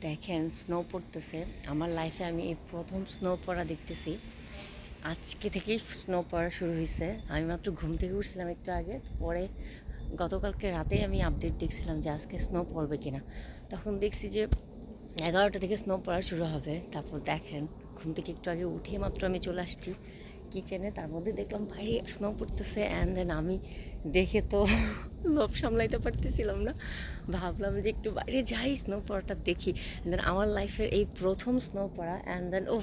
দেখেন স্নো পড়তেছে। আমার লাইফে আমি এই প্রথম স্নো পড়া দেখতেছি। আজকে থেকেই স্নো পড়া শুরু হয়েছে আমি মাত্র ঘুম থেকে উঠছিলাম একটু আগে। পরে গতকালকে রাতেই আমি আপডেট দেখছিলাম যে আজকে স্নো পড়বে কিনা। তখন দেখছি যে এগারোটা থেকে স্নো পড়া শুরু হবে। তারপর দেখেন, ঘুম থেকে একটু আগে উঠে মাত্র আমি চলে আসছি। কিচেনে, তার মধ্যে দেখলাম বাইরে স্নো পড়তেছে। অ্যান্ড দেন আমি দেখে তো লোভ সামলাইতে পারতেছিলাম না। ভাবলাম যে একটু বাইরে যাই স্নো পড়াটা দেখি। দেন আমার লাইফের এই প্রথম স্নো পড়া অ্যান্ড দেন ও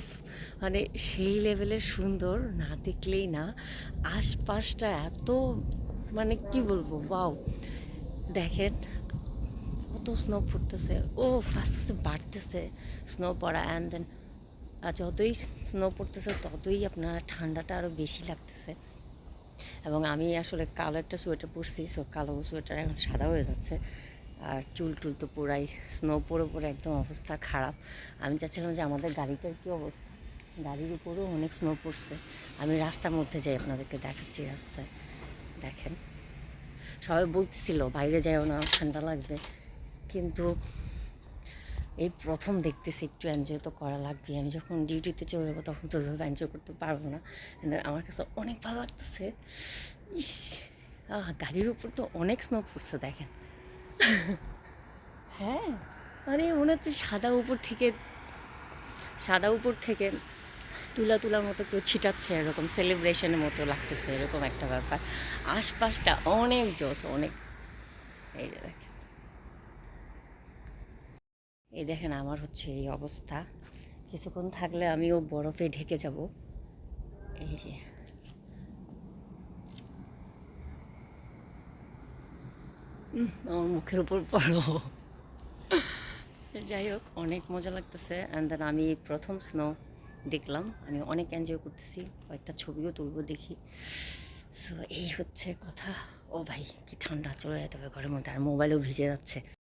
মানে সেই লেভেলের সুন্দর, না দেখলেই না। আশপাশটা এত মানে কি বলব বাও দেখেন, কত স্নো পড়তেছে। ও আস্তে আস্তে বাড়তেছে স্নো পড়া। অ্যান্ড দেন আর যতই স্নো পড়তেছে, ততই আপনার ঠান্ডাটা আরও বেশি লাগতেছে। এবং আমি আসলে কালো একটা সোয়েটার পরছি সো কালো সোয়েটার এখন সাদা হয়ে যাচ্ছে। আর চুল টুল তো পুরাই স্নো পরে পরে একদম অবস্থা খারাপ। আমি চাচ্ছিলাম যে আমাদের গাড়িটার কী অবস্থা? গাড়ির উপরেও অনেক স্নো পড়ছে। আমি রাস্তার মধ্যে যাই আপনাদেরকে দেখাচ্ছি রাস্তায়। দেখেন। সবাই বলতেছিল, বাইরে যাও না, ঠান্ডা লাগবে। কিন্তু এই প্রথম দেখতেছি একটু এনজয় তো করা লাগবে। আমি যখন ডিউটিতে চলে যাব তখন তো ওইভাবে এনজয় করতে পারব না। আমার কাছে অনেক ভালো লাগতেছে। ইস গাড়ির উপর তো অনেক স্নো পড়ছে দেখেন। হ্যাঁ। মানে মনে হচ্ছে সাদা উপর থেকে সাদা উপর থেকে তুলা তুলার মতো কেউ ছিটাচ্ছে এরকম সেলিব্রেশনের মতো লাগতেছে এরকম একটা ব্যাপার। আশপাশটা অনেক জোস অনেক। এই যে দেখেন। এই দেখেন আমার হচ্ছে এই অবস্থা। কিছুক্ষণ থাকলে আমিও বরফে ঢেকে যাব। এই যে। আমার মুখের উপর পড়ো। যাই হোক, অনেক মজা লাগতেছে। অ্যান্ড দেন আমি প্রথম স্নো দেখলাম। আমি অনেক এনজয় করতেছি। কয়েকটা ছবিও তুলবো দেখি। সো এই হচ্ছে কথা। ও ভাই, কি ঠান্ডা চলে যেতে হবে ঘরের মধ্যে। আর মোবাইলও ভিজে যাচ্ছে।